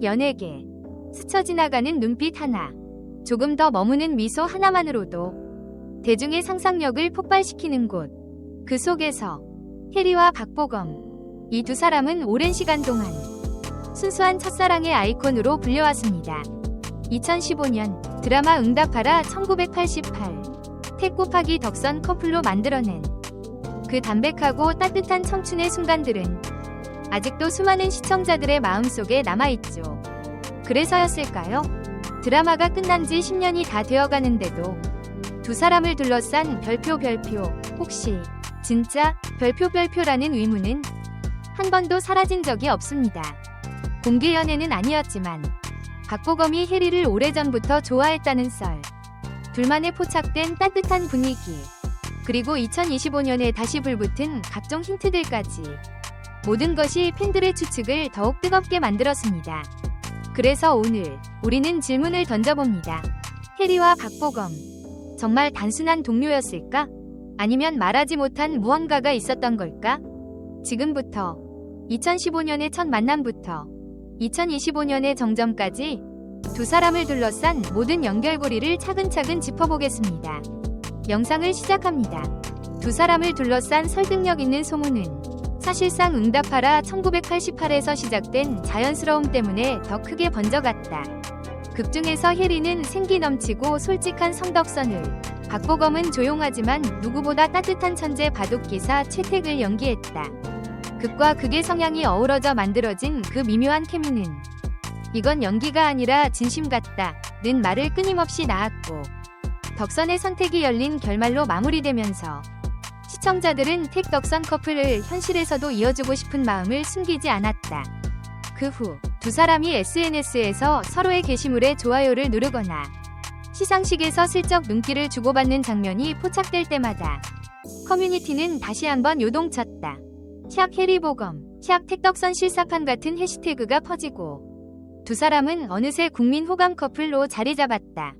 속 연예계. 스쳐 지나가는 눈빛 하나. 조금 더 머무는 미소 하나만으로도 대중의 상상력을 폭발시키는 곳. 그 속에서 해리와 박보검. 이 두 사람은 오랜 시간 동안 순수한 첫사랑의 아이콘으로 불려왔습니다. 2015년 드라마 응답하라 1988. 택 곱하기 덕선 커플로 만들어낸 그 담백하고 따뜻한 청춘의 순간들은 아직도 수많은 시청자들의 마음속에 남아있죠. 그래서였을까요? 드라마가 끝난 지 10년이 다 되어가는데도 두 사람을 둘러싼 별표 별표 혹시 진짜 별표 별표라는 의문은 한 번도 사라진 적이 없습니다. 공개 연애는 아니었지만 박보검이 해리를 오래전부터 좋아했다는 썰 둘만의 포착된 따뜻한 분위기 그리고 2025년에 다시 불붙은 각종 힌트들까지 모든 것이 팬들의 추측을 더욱 뜨겁게 만들었습니다. 그래서 오늘 우리는 질문을 던져봅니다. 해리와 박보검 정말 단순한 동료였을까? 아니면 말하지 못한 무언가가 있었던 걸까? 지금부터 2015년의 첫 만남부터 2025년의 정점까지 두 사람을 둘러싼 모든 연결고리를 차근차근 짚어보겠습니다. 영상을 시작합니다. 두 사람을 둘러싼 설득력 있는 소문은 사실상 응답하라 1988에서 시작된 자연스러움 때문에 더 크게 번져갔다. 극중에서 혜리는 생기 넘치고 솔직한 성덕선을, 박보검은 조용하지만 누구보다 따뜻한 천재 바둑기사 최택을 연기했다. 극과 극의 성향이 어우러져 만들어진 그 미묘한 케미는 이건 연기가 아니라 진심 같다 는 말을 끊임없이 낳았고 덕선의 선택이 열린 결말로 마무리되면서 시청자들은 택 덕선 커플을 현실에서도 이어주고 싶은 마음을 숨기지 않았다. 그 후 두 사람이 SNS에서 서로의 게시물에 좋아요를 누르거나 시상식에서 슬쩍 눈길을 주고받는 장면이 포착될 때마다 커뮤니티는 다시 한번 요동쳤다. 샵 해리보검, 샵 택덕선 실사판 같은 해시태그가 퍼지고 두 사람은 어느새 국민 호감 커플로 자리 잡았다.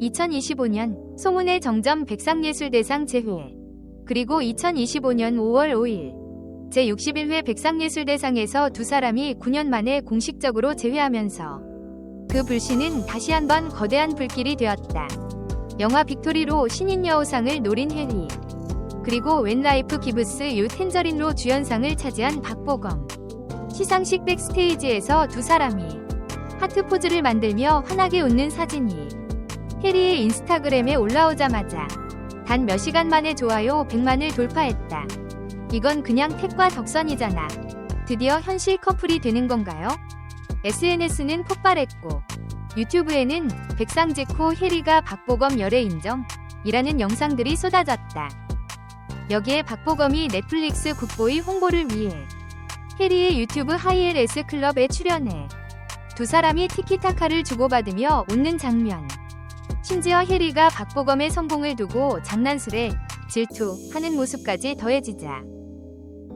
2025년 소문의 정점 백상예술대상 제회 그리고 2025년 5월 5일 제61회 백상예술대상에서 두 사람이 9년 만에 공식적으로 제외하면서 그 불씨는 다시 한번 거대한 불길이 되었다. 영화 빅토리로 신인 여우상을 노린 해리 그리고 웬라이프 기브스 유 텐저린로 주연상을 차지한 박보검 시상식 백스테이지에서 두 사람이 하트 포즈를 만들며 환하게 웃는 사진이 해리의 인스타그램에 올라오자마자 단 몇 시간 만에 좋아요 100만을 돌파했다. 이건 그냥 택과 덕선이잖아. 드디어 현실 커플이 되는 건가요? SNS는 폭발했고 유튜브에는 백상 직후 해리가 박보검 열애 인정 이라는 영상들이 쏟아졌다. 여기에 박보검이 넷플릭스 국보의 홍보를 위해 해리의 유튜브 하이엘S 클럽에 출연해 두 사람이 티키타카를 주고받으며 웃는 장면. 심지어 해리가 박보검의 성공을 두고 장난스레 질투하는 모습까지 더해지자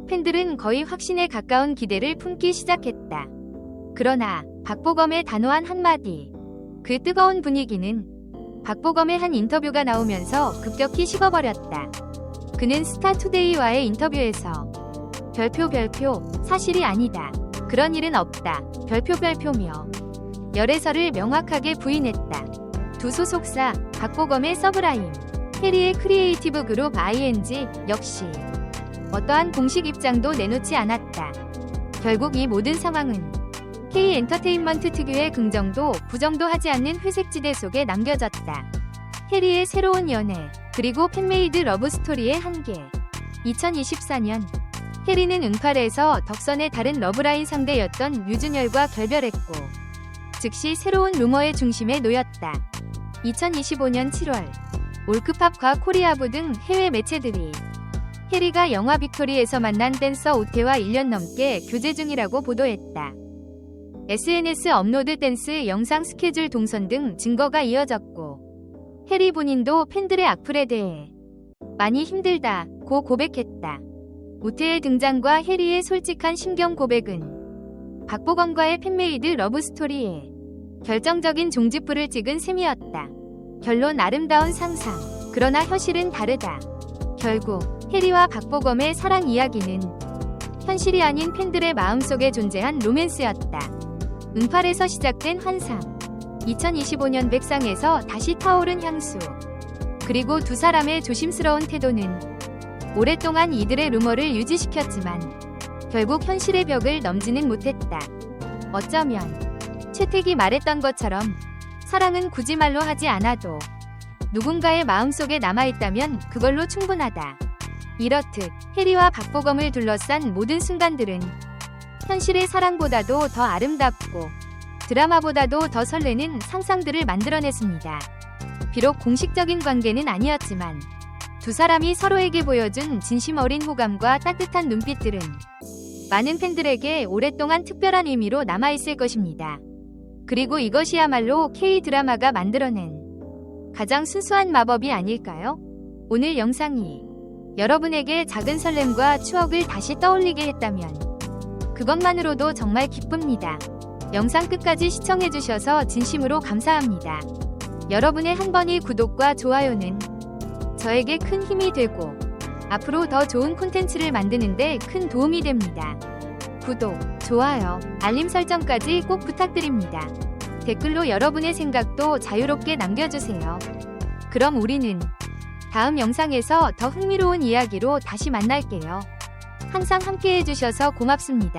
팬들은 거의 확신에 가까운 기대를 품기 시작했다. 그러나 박보검의 단호한 한마디, 그 뜨거운 분위기는 박보검의 한 인터뷰가 나오면서 급격히 식어버렸다. 그는 스타투데이와의 인터뷰에서 별표 별표 사실이 아니다. 그런 일은 없다. 별표 별표며 열애설을 명확하게 부인했다. 두 소속사 박보검의 서브라임, 해리의 크리에이티브 그룹 ING 역시 어떠한 공식 입장도 내놓지 않았다. 결국 이 모든 상황은 K 엔터테인먼트 특유의 긍정도 부정도 하지 않는 회색지대 속에 남겨졌다. 해리의 새로운 연애, 그리고 팬메이드 러브스토리의 한계. 2024년 해리는 응팔에서 덕선의 다른 러브라인 상대였던 유준열과 결별했고 즉시 새로운 루머의 중심에 놓였다. 2025년 7월 올크팝과 코리아부 등 해외 매체들이 해리가 영화 빅토리에서 만난 댄서 오태와 1년 넘게 교제 중이라고 보도했다. SNS 업로드 댄스 영상 스케줄 동선 등 증거가 이어졌고 해리 본인도 팬들의 악플에 대해 많이 힘들다 고 고백했다. 오태의 등장과 해리의 솔직한 심경 고백은 박보검과의 팬메이드 러브스토리에 결정적인 종지부를 찍은 셈이었다. 결론 아름다운 상상. 그러나 현실은 다르다. 결국 해리와 박보검의 사랑 이야기는 현실이 아닌 팬들의 마음속에 존재한 로맨스였다. 응팔에서 시작된 환상. 2025년 백상에서 다시 타오른 향수. 그리고 두 사람의 조심스러운 태도는 오랫동안 이들의 루머를 유지시켰지만 결국 현실의 벽을 넘지는 못했다. 어쩌면 채택이 말했던 것처럼 사랑은 굳이 말로 하지 않아도 누군가의 마음속에 남아있다면 그걸로 충분하다. 이렇듯 해리와 박보검을 둘러싼 모든 순간들은 현실의 사랑보다도 더 아름답고 드라마보다도 더 설레는 상상들을 만들어냈습니다. 비록 공식적인 관계는 아니었지만 두 사람이 서로에게 보여준 진심 어린 호감과 따뜻한 눈빛들은 많은 팬들에게 오랫동안 특별한 의미로 남아있을 것입니다. 그리고 이것이야말로 K-드라마가 만들어낸 가장 순수한 마법이 아닐까요? 오늘 영상이 여러분에게 작은 설렘과 추억을 다시 떠올리게 했다면 그것만으로도 정말 기쁩니다. 영상 끝까지 시청해주셔서 진심으로 감사합니다. 여러분의 한 번의 구독과 좋아요는 저에게 큰 힘이 되고 앞으로 더 좋은 콘텐츠를 만드는데 큰 도움이 됩니다. 구독, 좋아요, 알림 설정까지 꼭 부탁드립니다. 댓글로 여러분의 생각도 자유롭게 남겨주세요. 그럼 우리는 다음 영상에서 더 흥미로운 이야기로 다시 만날게요. 항상 함께 해주셔서 고맙습니다.